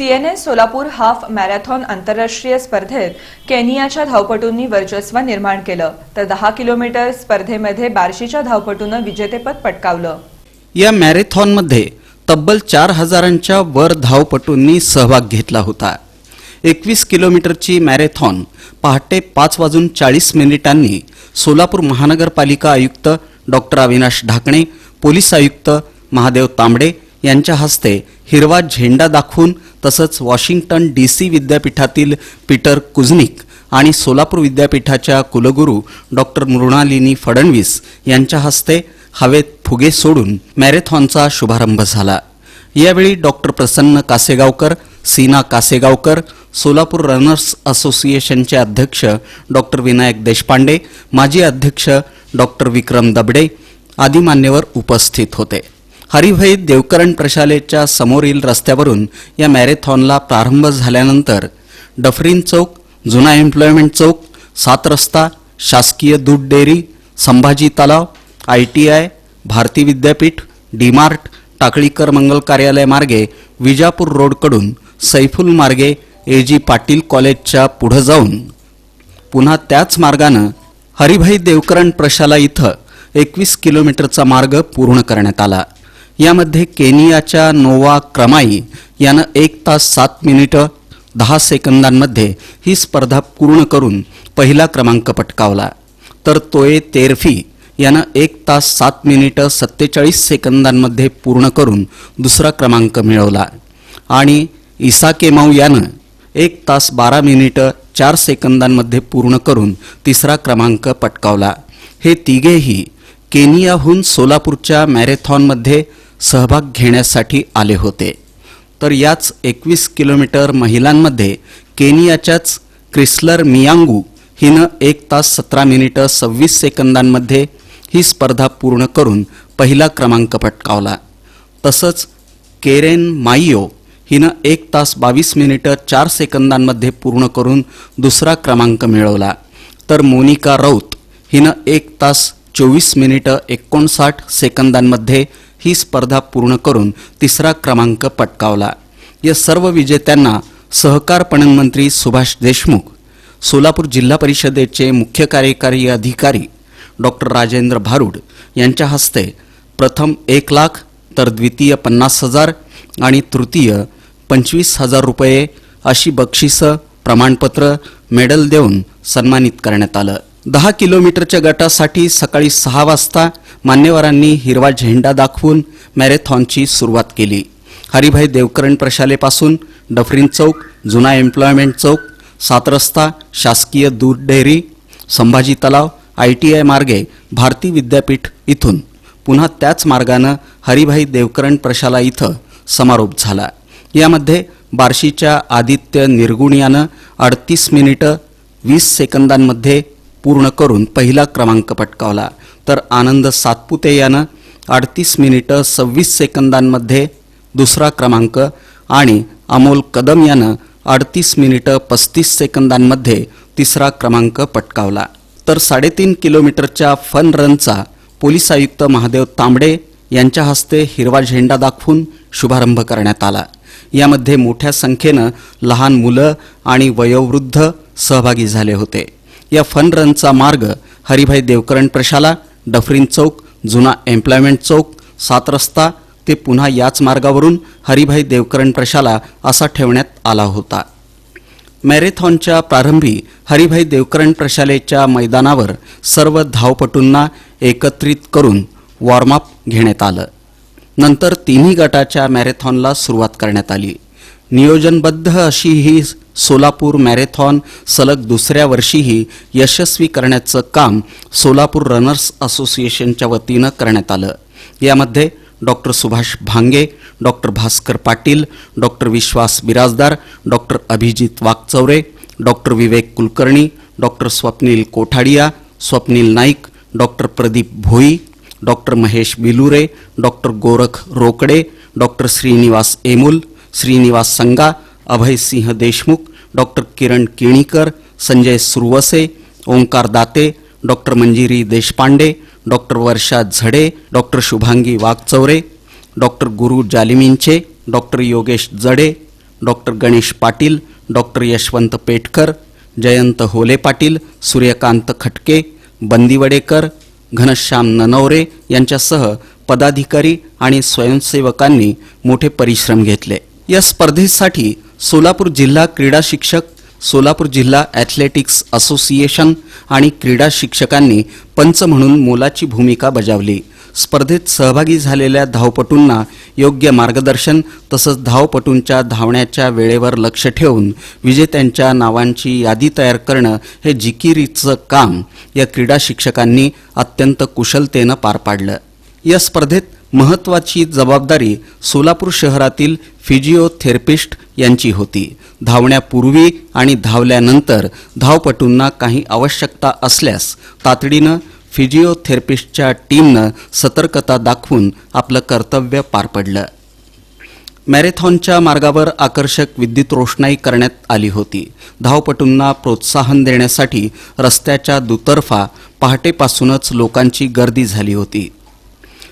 CNA Solapur half marathon आंतरराष्ट्रीय स्पर्धेत केनियाच्या धावपटूंनी वर्चस्व निर्माण केलं. तर दहा किलोमीटर स्पर्धेमध्ये बार्शीच्या धावपटूनं विजेतेपद पटकावलं. या मॅरेथॉनमध्ये तब्बल चार हजारांच्या वर धावपटूंनी सहभाग घेतला होता. एकवीस किलोमीटरची मॅरेथॉन पहाटे पाच वाजून चाळीस मिनिटांनी सोलापूर महानगरपालिका आयुक्त डॉक्टर अविनाश ढाकणे पोलीस आयुक्त महादेव तांबडे यांच्या हस्ते हिरवा झेंडा दाखवून तसंच वॉशिंग्टन डी सी विद्यापीठातील पीटर कुझनिक आणि सोलापूर विद्यापीठाच्या कुलगुरू डॉक्टर मृणालिनी फडणवीस यांच्या हस्ते हवेत फुगे सोडून मॅरेथॉनचा शुभारंभ झाला. यावेळी डॉक्टर प्रसन्न कासेगावकर सीना कासेगावकर सोलापूर रनर्स असोसिएशनचे अध्यक्ष डॉक्टर विनायक देशपांडे माजी अध्यक्ष डॉक्टर विक्रम दबडे आदी मान्यवर उपस्थित होते. हरिभाई देवकरण प्रशालेच्या समोरील रस्त्यावरून या मॅरेथॉनला प्रारंभ झाल्यानंतर डफरीन चौक जुना एम्प्लॉयमेंट चौक सात रस्ता शासकीय दूध डेअरी संभाजी तलाव I T I Bharati Vidyapeeth DMart टाकळीकर मंगल कार्यालय मार्गे विजापूर रोडकडून सैफुल मार्गे ए जी पाटील कॉलेजच्या पुढं जाऊन पुन्हा त्याच मार्गानं हरिभाई देवकरण प्रशाला इथं एकवीस किलोमीटरचा मार्ग पूर्ण करण्यात आला. यामध्ये केनियाच्या नोवा क्रमाई यानं एक तास सात मिनिटं दहा सेकंदांमध्ये ही स्पर्धा पूर्ण करून पहिला क्रमांक पटकावला. तर तोये तेरफी यानं एक तास सात मिनिटं सत्तेचाळीस सेकंदांमध्ये पूर्ण करून दुसरा क्रमांक मिळवला. आणि इसा केमाऊ यानं एक तास बारा मिनिटं चार सेकंदांमध्ये पूर्ण करून तिसरा क्रमांक पटकावला. हे तिघेही केनियाहून सोलापूरच्या मॅरेथॉनमध्ये सहभाग घेण्यासाठी आले होते. तर याच एकवीस किलोमीटर महिलांमध्ये केनियाच्याच क्रिस्लर मियांगू हिनं एक तास सतरा मिनिटं सव्वीस सेकंदांमध्ये ही स्पर्धा पूर्ण करून पहिला क्रमांक पटकावला. तसंच केरेन माइयो हिनं एक तास बावीस मिनिटं चार सेकंदांमध्ये पूर्ण करून दुसरा क्रमांक मिळवला. तर मोनिका राऊत हिनं एक तास चोवीस मिनिटं एकोणसाठ सेकंदांमध्ये ही स्पर्धा पूर्ण करून तिसरा क्रमांक पटकावला. या सर्व विजेत्यांना सहकार पणन मंत्री सुभाष देशमुख सोलापूर जिल्हा परिषदेचे मुख्य कार्यकारी अधिकारी डॉक्टर राजेंद्र भारूड यांच्या हस्ते प्रथम एक लाख तर द्वितीय पन्नास हजार आणि तृतीय पंचवीस हजार रुपये अशी बक्षिसं प्रमाणपत्र मेडल देऊन सन्मानित करण्यात आलं. दहा किलोमीटरच्या गटासाठी सकाळी सहा वाजता मान्यवरांनी हिरवा झेंडा दाखवून मॅरेथॉनची सुरुवात केली. हरिभाई देवकरण प्रशालेपासून डफरीन चौक जुना एम्प्लॉयमेंट चौक सात रस्ता शासकीय दूध डेअरी संभाजी तलाव आय टी आय मार्गे भारती विद्यापीठ इथून. पुन्हा त्याच मार्गानं हरिभाई देवकरण प्रशाला इथं समारोप झाला. यामध्ये बार्शीच्या आदित्य निर्गुण यानं अडतीस मिनिटं वीस सेकंदांमध्ये पूर्ण करून पहिला क्रमांक पटकावला. तर आनंद सातपुते यानं अडतीस मिनिटं सव्वीस सेकंदांमध्ये दुसरा क्रमांक आणि अमोल कदम यानं अडतीस मिनिटं पस्तीस सेकंदांमध्ये तिसरा क्रमांक पटकावला. तर साडेतीन किलोमीटरच्या फन रनचा पोलीस आयुक्त महादेव तांबडे यांच्या हस्ते हिरवा झेंडा दाखवून शुभारंभ करण्यात आला. यामध्ये मोठ्या संख्येनं लहान मुलं आणि वयोवृद्ध सहभागी झाले होते. या फन रनचा मार्ग हरिभाई देवकरण प्रशाला डफरीन चौक जुना एम्प्लॉयमेंट चौक सात रस्ता ते पुन्हा याच मार्गावरून हरिभाई देवकरण प्रशाला असा ठेवण्यात आला होता. मॅरेथॉनच्या प्रारंभी हरिभाई देवकरण प्रशालेच्या मैदानावर सर्व धावपटूंना एकत्रित करून वॉर्मअप घेण्यात आलं. नंतर तिन्ही गटाच्या मॅरेथॉनला सुरुवात करण्यात आली. नियोजनबद्ध अशी ही सोलापूर मॅरेथॉन सलग दुसऱ्या वर्षीही यशस्वी करण्याचं काम सोलापूर रनर्स असोसिएशनच्या वतीनं करण्यात आलं. यामध्ये doctor Subhash Bhange doctor Bhaskar Patil doctor Vishwas Birajdar doctor Abhijit Wakchaure doctor Vivek Kulkarni doctor Swapnil Kothadia Swapnil Naik doctor Pradeep Bhoi doctor Mahesh Bilure doctor Gorakh Rokade doctor Shrinivas Emul Shrinivas Sanga Abhaysinh Deshmukh doctor Kiran Kenikar Sanjay Suravase Omkar Date doctor Manjiri Deshpande doctor Varsha Zade doctor Shubhangi Waghchaure doctor Guru जालिमींचे doctor Yogesh Jade doctor Ganesh Patil doctor Yashwant Petkar Jayant Hole Patil Suryakant खटके बंदिवडेकर घनश्याम ननवरे यांच्यासह पदाधिकारी आणि स्वयंसेवकांनी मोठे परिश्रम घेतले. या स्पर्धेसाठी सोलापूर जिल्हा क्रीडा शिक्षक सोलापूर जिल्हा ॲथलेटिक्स असोसिएशन आणि क्रीडा शिक्षकांनी पंच म्हणून मोलाची भूमिका बजावली. स्पर्धेत सहभागी झालेल्या धावपटूंना योग्य मार्गदर्शन तसंच धावपटूंच्या धावण्याच्या वेळेवर लक्ष ठेवून विजेत्यांच्या नावांची यादी तयार करणं हे जिकिरीचं काम या क्रीडा शिक्षकांनी अत्यंत कुशलतेनं पार पाडलं. या स्पर्धेत महत्त्वाची जबाबदारी सोलापूर शहरातील फिजिओथेरपिस्ट यांची होती. धावण्यापूर्वी आणि धावल्यानंतर धावपटूंना काही आवश्यकता असल्यास तातडीनं फिजिओथेरपिस्टच्या टीमनं सतर्कता दाखवून आपलं कर्तव्य पार पडलं. मॅरेथॉनच्या मार्गावर आकर्षक विद्युत रोषणाई करण्यात आली होती. धावपटूंना प्रोत्साहन देण्यासाठी रस्त्याच्या दुतर्फा पहाटेपासूनच लोकांची गर्दी झाली होती.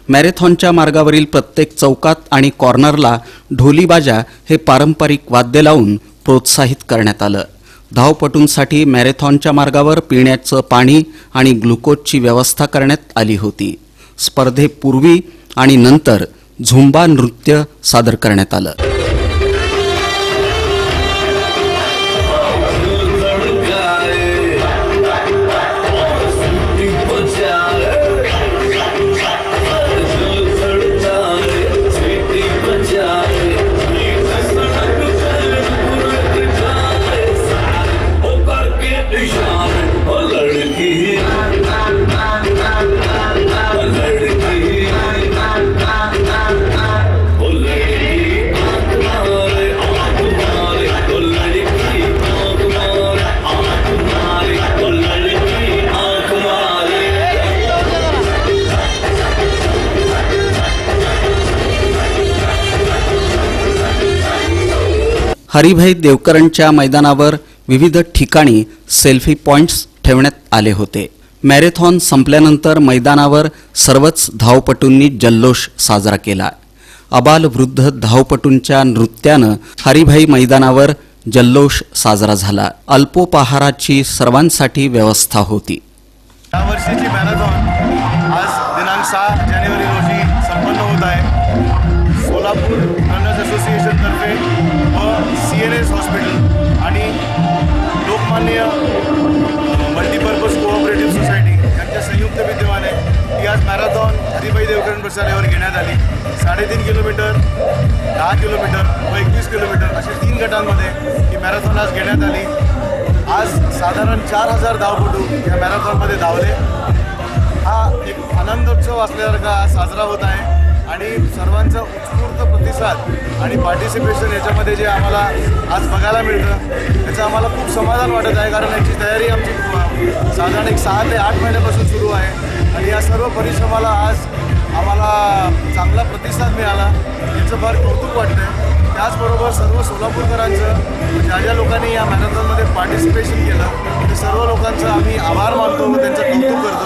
मॅरेथॉनच्या मार्गावरील प्रत्येक चौकात आणि कॉर्नरला ढोलीबाजा हे पारंपरिक वाद्य लावून प्रोत्साहित करण्यात आलं. धावपटूंसाठी मॅरेथॉनच्या मार्गावर पिण्याचं पाणी आणि ग्लुकोजची व्यवस्था करण्यात आली होती. स्पर्धेपूर्वी आणि नंतर झुंबा नृत्य सादर करण्यात आलं. हरिभाई देवकरणच्या मैदानावर विविध ठिकाणी सेल्फी पॉइंट्स ठेवण्यात आले होते. मॅरेथॉन संपल्यानंतर मैदानावर सर्वच धावपटूंनी जल्लोष साजरा केला. अबाल वृद्ध धावपटूंच्या नृत्यानं हरिभाई मैदानावर जल्लोष साजरा झाला. अल्पोपहाराची सर्वांसाठी व्यवस्था होती. या वर्षीची मॅरेथॉन आज दिनांक सहा लोकमान्य मल्टीपर्पज कोऑपरेटिव्ह सोसायटी यांच्या संयुक्त विद्यमाने ही आज मॅरेथॉन हरिभाई देवकरण प्रशालेवर घेण्यात आली. साडेतीन किलोमीटर दहा किलोमीटर व एकवीस किलोमीटर अशा तीन गटांमध्ये ही मॅरेथॉन आज घेण्यात आली. आज साधारण चार हजार धावपटू या मॅरेथॉनमध्ये धावले. हा एक आनंदोत्सव असल्यासारखा आज साजरा होत आहे आणि सर्वांचा लोकांचा प्रतिसाद आणि पार्टिसिपेशन याच्यामध्ये जे आम्हाला आज बघायला मिळतं त्याचं आम्हाला खूप समाधान वाटत आहे. कारण याची तयारी आमची साधारण एक सहा ते आठ महिन्यापासून सुरू आहे. आणि या सर्व परिश्रमाला आज आम्हाला चांगला प्रतिसाद मिळाला याचं फार कौतुक वाटतं आहे त्याचबरोबर सर्व सोलापूरकरांचं ज्या ज्या लोकांनी या मॅरेथॉनमध्ये पार्टिसिपेशन केलं ते सर्व लोकांचं आम्ही आभार मानतो व त्यांचं कौतुक करतो.